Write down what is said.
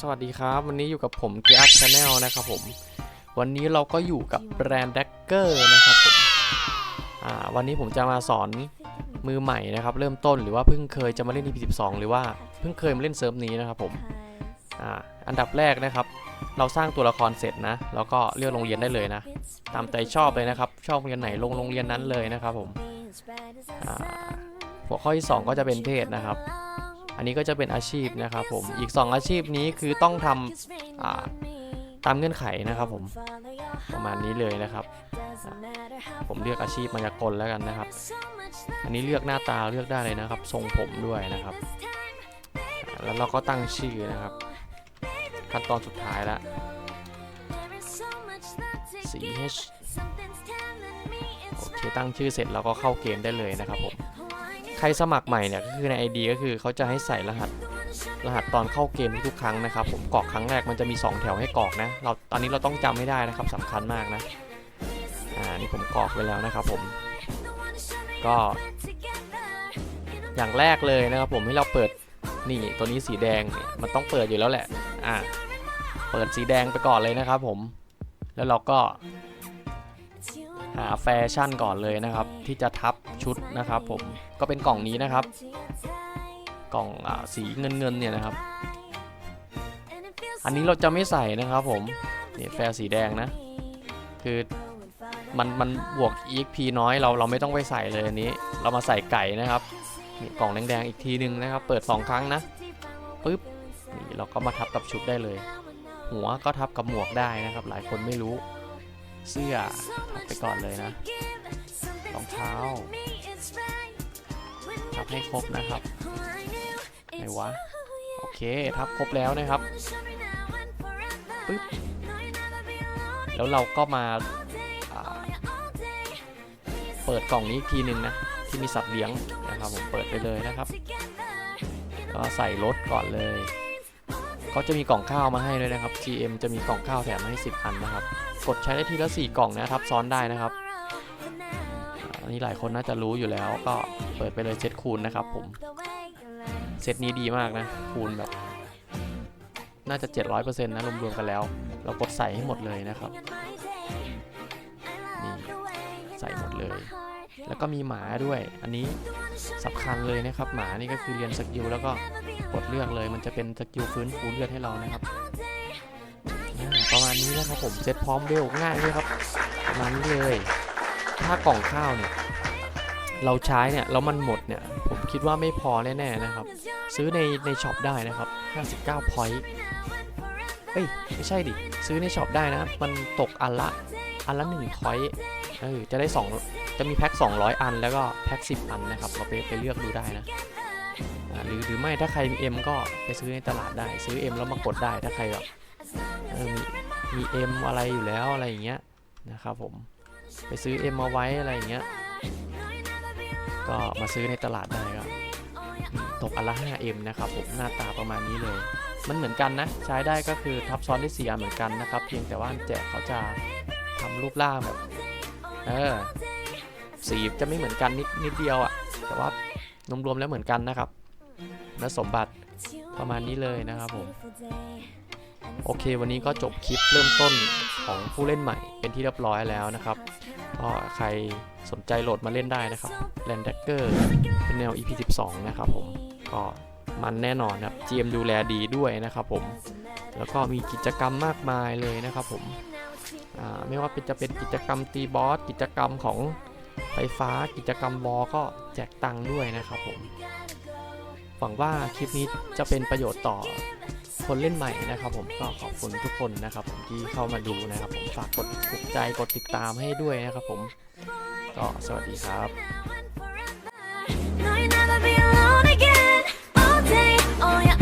สวัสดีครับ วันนี้อยู่กับผมเกียร์ชาแนลนะครับผมวันนี้เราก็อยู่กับแบรนด์แดกเกอร์นะครับผมอ่าวันนี้ผมจะมาสอนมือใหม่นะครับเริ่มต้นหรือว่าเพิ่งเคยจะมาเล่น EP 12 หรือว่าเพิ่งเคยมาเล่นเซิร์ฟนี้นะครับผมอ่าอันดับแรกนะครับ เราสร้างตัวละครเสร็จนะ แล้วก็เลือกโรงเรียนได้เลยนะ ตามใจชอบเลยนะครับ ชอบโรงเรียนไหนลงโรงเรียนนั้นเลยนะครับผมหัวข้อที่ 2 ก็จะเป็นเพศนะครับ อันนี้ก็จะเป็นอาชีพนะครับผม อีก 2 อาชีพนี้คือต้องทำอ่าตามเงื่อนไขนะครับผม ประมาณนี้เลยนะครับอ่าผมเลือกอาชีพมายากลแล้วกันนะครับ อันนี้เลือกหน้าตาเลือกได้เลยนะครับ ทรงผมด้วยนะครับอ่าแล้วเราก็ตั้งชื่อนะครับ ขั้นตอนสุดท้ายละ CH โอเคตั้งชื่อเสร็จเราก็เข้าเกมได้เลยนะครับผมใค รสมัครใหม่เนี่ยก็คือใน ID ก็คือเขาจะให้ใส่รหัสรหัสตอนเข้าเกมทุกๆครั้งนะครับผมกรอกครั้งแรกมันจะมี 2 แถวให้กรอกนะเราตอนนี้เราต้องจำให้ได้นะครับสำคัญมากนะอ่านี่ผมกรอกไว้แล้วนะครับผมก็ อย่างแรกเลยนะครับผมให้เราเปิดนี่ตัวนี้สีแดงมันต้องเปิดอยู่แล้วแหละอ่าเปิดสีแดงไปก่อนเลยนะครับผมแล้วเราก็ หาแฟชั่นก่อนเลยนะครับ ที่จะทับชุดนะครับ ผมก็เป็นกล่องนี้นะครับ กล่องอสีเงินเงินเนี่ยนะครับ อันนี้เราจะไม่ใส่นะครับผมนี่แฟร์สีแดงนะ คือมันมันบวก EXP น้อยเราเราไม่ต้องไปใส่เลยอันนี้ เรามาใส่ไก่นะครับนี่กล่องแดงๆอีกทีนึงนะครับ เปิด 2 ครั้งนะปึ๊บนี่เราก็มาทับกับชุดได้เลย หัวก็ทับกับหมวกได้นะครับ หลายคนไม่รู้ เสื้อทับไปก่อนเลยนะรองเท้าทับให้ครบนะครับไหนวะโอเคทับครบแล้วนะครับปึ๊บแล้วเราก็มาาเปิดกล่องนี้อีกทีหนึ่งนะที่มีสัตว์เลี้ยงนะครับผมเปิดไปเลยนะครับ ก็ใส่รถก่อนเลย เขาจะมีกล่องข้าวมาให้ด้วยนะครับ GM จะมีกล่องข้าวแถมมาให้ 10 อันนะครับ กดใช้ได้ทีละ 4 กล่องนะทับซ้อนได้นะครับ อันนี้หลายคนน่าจะรู้อยู่แล้วก็เปิดไปเลยเซตคูณนะครับผม เซตนี้ดีมากนะ คูณแบบ น่าจะ 700%นะรวมๆกันแล้ว เรากดใส่ให้หมดเลยนะครับนี่ใส่หมดเลย แล้วก็มีหมาด้วย อันนี้สำคัญเลยนะครับ หมานี่ก็คือเรียนสกิลแล้วก็ กดเลือกเลย มันจะเป็นสกิลฟื้นฟูเลือดให้เรานะครับ ประมาณนี้นะครับผมเซตพร้อมเวลง่ายเลยครับประมาณนี้เลย ถ้ากล่องข้าวเนี่ยเราใช้เนี่ยแล้วมันหมดเนี่ยผมคิดว่าไม่พอแน่ๆนะครับ ซื้อในในช็อปได้นะครับ 59 point เอ้ยไม่ใช่ดิ ซื้อในช็อปได้นะ มันตกอันละอันละ1 point เออจะได้ 2 จะมีแพ็ค200 อันแล้วก็แพ็ค10 อันนะครับเราไปไปเลือกดูได้นะ หรือหรือไม่ถ้าใครมี M ก็ไปซื้อในตลาดได้ ซื้อ M แล้วมากดได้ถ้าใครแบบมีมี M อะไรอยู่แล้วอะไรอย่างเงี้ยนะครับผมไปซื้อ M มาไว้อะไรอย่างเงี้ยก็มาซื้อในตลาดได้ก็ตกอันละ 5M นะครับผมหน้าตาประมาณนี้เลย มันเหมือนกันนะ ใช้ได้ก็คือทับซ้อนได้สี่อันเหมือนกันนะครับ เพียงแต่ว่าแจกเขาจะทำรูปร่างแบบเออสีจะไม่เหมือนกันนิดนิดเดียวอะ่ะแต่ว่า รวมๆแล้วเหมือนกันนะครับและสมบัติประมาณนี้เลยนะครับผมโอเค วันนี้ก็จบคลิปเริ่มต้นของผู้เล่นใหม่เป็นที่เรียบร้อยแล้วนะครับก็ใครสนใจโหลดมาเล่นได้นะครับ l a n d a g g e r เป็นแนว EP 12 นะครับผมก็มันแน่นอนครับ GM ดูแลดีด้วยนะครับผม แล้วก็มีกิจกรรมมากมายเลยนะครับผม ไม่ว่าเป็นจะเป็นกิจกรรมตีบอส กิจกรรมของ ไฟฟ้ากิจกรรมวอก็แจกตังค์ด้วยนะครับผม หวังว่าคลิปนี้จะเป็นประโยชน์ต่อคนเล่นใหม่นะครับผมก็ขอบคุณทุกคนนะครับผมที่เข้ามาดูนะครับผมฝากกดถูกใจกดติดตามให้ด้วยนะครับผมก็สวัสดีครับ No, you'll never be alone again. All day, all your